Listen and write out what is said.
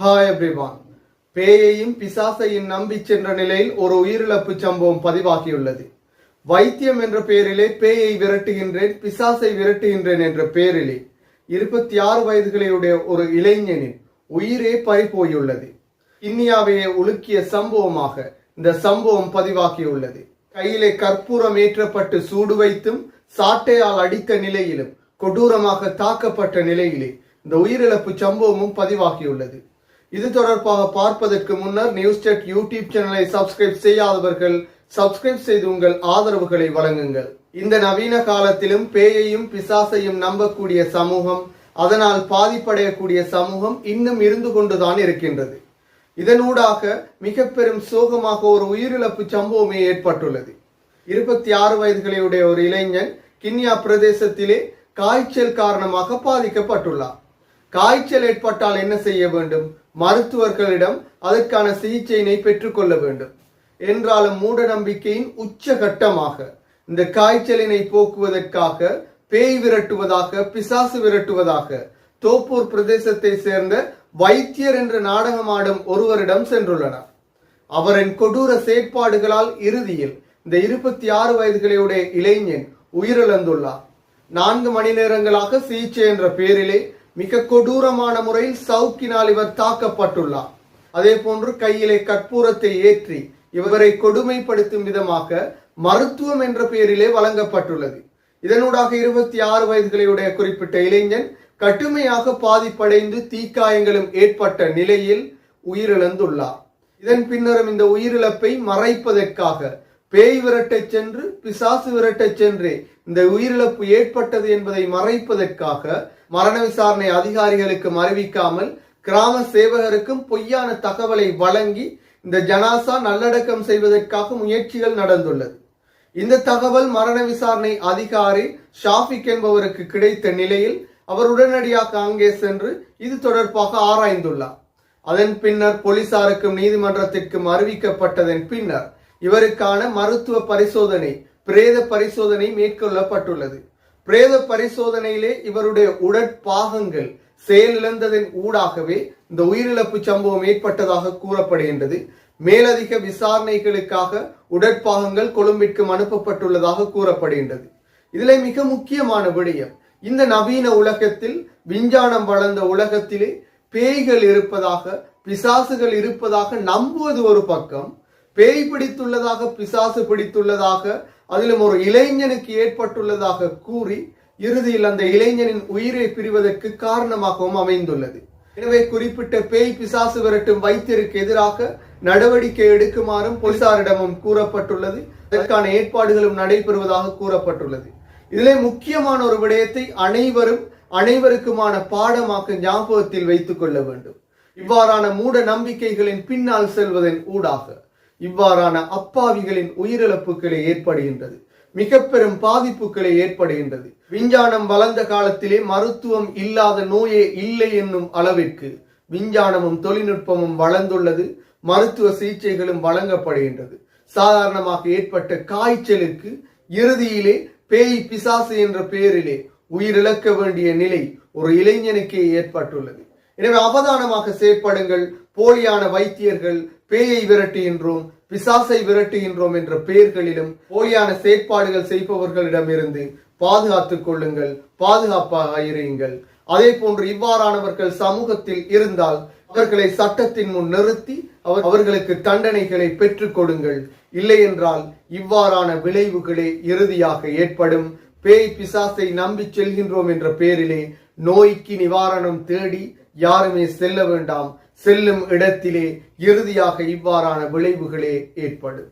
Hi everyone பேயையும் பிசாசையும் நம்பிச் சென்ற நிலையில் ஒரு உயிரிழப்பு சம்பவம் பதிவாகியுள்ளது. வைத்தியம் என்ற பெயரிலே பேயை விரட்டுகின்றேன் பிசாசை விரட்டுகின்றேன் என்ற பெயரிலே இருபத்தி ஆறு வயதுகளையுடைய ஒரு இளைஞனின் உயிரே பறிபோயுள்ளது. இந்தியாவையே உலுக்கிய சம்பவமாக இந்த சம்பவம் பதிவாகியுள்ளது. கையிலே கற்பூரம் ஏற்றப்பட்டு சூடு வைத்தும் சாட்டையால் அடித்த நிலையிலும் கொடூரமாக தாக்கப்பட்ட நிலையிலே இந்த உயிரிழப்பு சம்பவமும் பதிவாகியுள்ளது. இது தொடர்பாக பார்ப்பதற்கு முன்னர் நியூஸ் செட் யூடியூப் சேனலை சப்ஸ்கிரைப் செய்யாதவர்கள் சப்ஸ்கிரைப் செய்து உங்கள் ஆதரவுகளை வழங்குங்கள். இந்த நவீன காலத்திலும் பேயையும் பிசாசையும் நம்பக்கூடிய சமூகம் அதனால் பாதிப்படையக்கூடிய சமூகம் இன்னும் இருந்து கொண்டுதான் இருக்கின்றது. இதனூடாக மிக பெரும் சோகமாக ஒரு உயிரிழப்பு சம்பவமே ஏற்பட்டுள்ளது. இருபத்தி ஆறு வயதுகளையுடைய ஒரு இளைஞன் கின்யா பிரதேசத்திலே காய்ச்சல் காரணமாக பாதிக்கப்பட்டுள்ளார். காய்ச்சல் ஏற்பட்டால் என்ன செய்ய வேண்டும்? மருத்துவர்களிடம் அதற்கான சிகிச்சையினை பெற்றுக்கொள்ள வேண்டும். என்றாலும் மூட நம்பிக்கையின் உச்சகட்டமாக இந்த காய்ச்சலினை போக்குவதற்காக பேய் விரட்டுவதாக பிசாசு விரட்டுவதாக தோப்பூர் பிரதேசத்தை சேர்ந்த வைத்தியர் என்று நாடகமாடும் ஒருவரிடம் சென்றுள்ளனர். அவரின் கொடூர செயற்பாடுகளால் இறுதியில் இந்த இருபத்தி ஆறு வயதுகளையுடைய இளைஞன் உயிரிழந்துள்ளார். நான்கு மணி நேரங்களாக சிகிச்சை என்ற பெயரிலே மிக கொடூரமான முறையில் சவுக்கினால் இவர் தாக்கப்பட்டுள்ளார். அதே போன்று கையிலே கற்பூரத்தை ஏற்றி இவரை கொடுமைப்படுத்தும் விதமாக மருத்துவம் என்ற பெயரிலே வழங்கப்பட்டுள்ளது. இதனூடாக இருபத்தி ஆறு வயதுகளையுடைய குறிப்பிட்ட இளைஞன் கடுமையாக பாதிப்படைந்து தீக்காயங்களும் ஏற்பட்ட நிலையில் உயிரிழந்துள்ளார். இதன் பின்னரும் இந்த உயிரிழப்பை மறைப்பதற்காக பேய் விரட்டச் சென்று பிசாசு விரட்டச் சென்று இந்த உயிரிழப்பு ஏற்பட்டது என்பதை மறைப்பதற்காக மரண விசாரணை அதிகாரிகளுக்கும் அறிவிக்காமல் கிராம சேவகருக்கும் பொய்யான தகவலை வழங்கி இந்த ஜனாசா நல்லடக்கம் செய்வதற்காக முயற்சிகள் நடந்துள்ளது. இந்த தகவல் மரண விசாரணை அதிகாரி ஷாஃபிக் என்பவருக்கு கிடைத்த நிலையில் அவர் உடனடியாக அங்கே சென்று இது தொடர்பாக ஆராய்ந்துள்ளார். அதன் பின்னர் போலீசாருக்கும் நீதிமன்றத்திற்கும் அறிவிக்கப்பட்டதன் பின்னர் இவருக்கான மருத்துவ பரிசோதனை பிரேத பரிசோதனை மேற்கொள்ளப்பட்டுள்ளது. பிரேத பரிசோதனையிலே இவருடைய உடற்பாகங்கள் செயலிழந்ததன் ஊடாகவே இந்த உயிரிழப்பு சம்பவம் ஏற்பட்டதாக கூறப்படுகின்றது. மேலதிக விசாரணைகளுக்காக உடற்பாகங்கள் கொழும்பிற்கு அனுப்பப்பட்டுள்ளதாக கூறப்படுகின்றது. இதில் மிக முக்கியமான விடயம் இந்த நவீன உலகத்தில் விஞ்ஞானம் வளர்ந்த உலகத்திலே பேய்கள் இருப்பதாக பிசாசுகள் இருப்பதாக நம்புவது ஒரு பக்கம் பேய் பிடித்துள்ளதாக பிசாசு பிடித்துள்ளதாக அதிலும் ஒரு இளைஞனுக்கு ஏற்பட்டுள்ளதாக கூறி இறுதியில் அந்த இளைஞனின் உயிரை பிரிவதற்கு காரணமாகவும் அமைந்துள்ளது. எனவே குறிப்பிட்ட பேய் பிசாசு விரட்டும் வைத்தியருக்கு எதிராக நடவடிக்கை எடுக்குமாறும் போலீசாரிடமும் கூறப்பட்டுள்ளது. அதற்கான ஏற்பாடுகளும் நடைபெறுவதாக கூறப்பட்டுள்ளது. இதிலே முக்கியமான ஒரு விடயத்தை அனைவரும் அனைவருக்குமான பாடமாக ஞாபகத்தில் வைத்துக் கொள்ள வேண்டும். இவ்வாறான மூட நம்பிக்கைகளின் பின்னால் செல்வதன் ஊடாக. இவ்வாறான அப்பாவிகளின் உயிரிழப்புகளை ஏற்படுகின்றது. மிக பெரும் பாதிப்புகளை ஏற்படுகின்றது. விஞ்ஞானம் வளர்ந்த காலத்திலே மருத்துவம் இல்லாத நோயே இல்லை என்னும் அளவிற்கு விஞ்ஞானமும் தொழில்நுட்பமும் வளர்ந்துள்ளது. மருத்துவ சிகிச்சைகளும் வழங்கப்படுகின்றது. சாதாரணமாக ஏற்பட்ட காய்ச்சலுக்கு இறுதியிலே பேய் பிசாசு என்ற பெயரிலே உயிரிழக்க வேண்டிய நிலை ஒரு இளைஞனுக்கே ஏற்பட்டுள்ளது. எனவே அவதானமாக செயற்படுங்கள். போலியான வைத்தியர்கள் பேயை விரட்டுகின்றோம் பிசாசை விரட்டுகின்றோம் என்ற பெயர்களிலும் போலியான செயற்பாடுகள் செய்பவர்களிடமிருந்து பாதுகாத்துக் கொள்ளுங்கள் பாதுகாப்பாக இருங்கள் அதே போன்று இவ்வாறானவர்கள் சமூகத்தில் இருந்தால் அவர்களை சட்டத்தின் முன் நிறுத்தி அவர் அவர்களுக்கு தண்டனைகளை பெற்றுக் கொடுங்கள். இல்லை என்றால் இவ்வாறான விளைவுகளே இறுதியாக ஏற்படும். பேய் பிசாசை நம்பி செல்கின்றோம் என்ற பெயரிலே நோய்க்கு நிவாரணம் தேடி யாருமே செல்ல வேண்டாம். செல்லும் இடத்திலே இறுதியாக இவ்வாறான விளைவுகளே ஏற்படும்.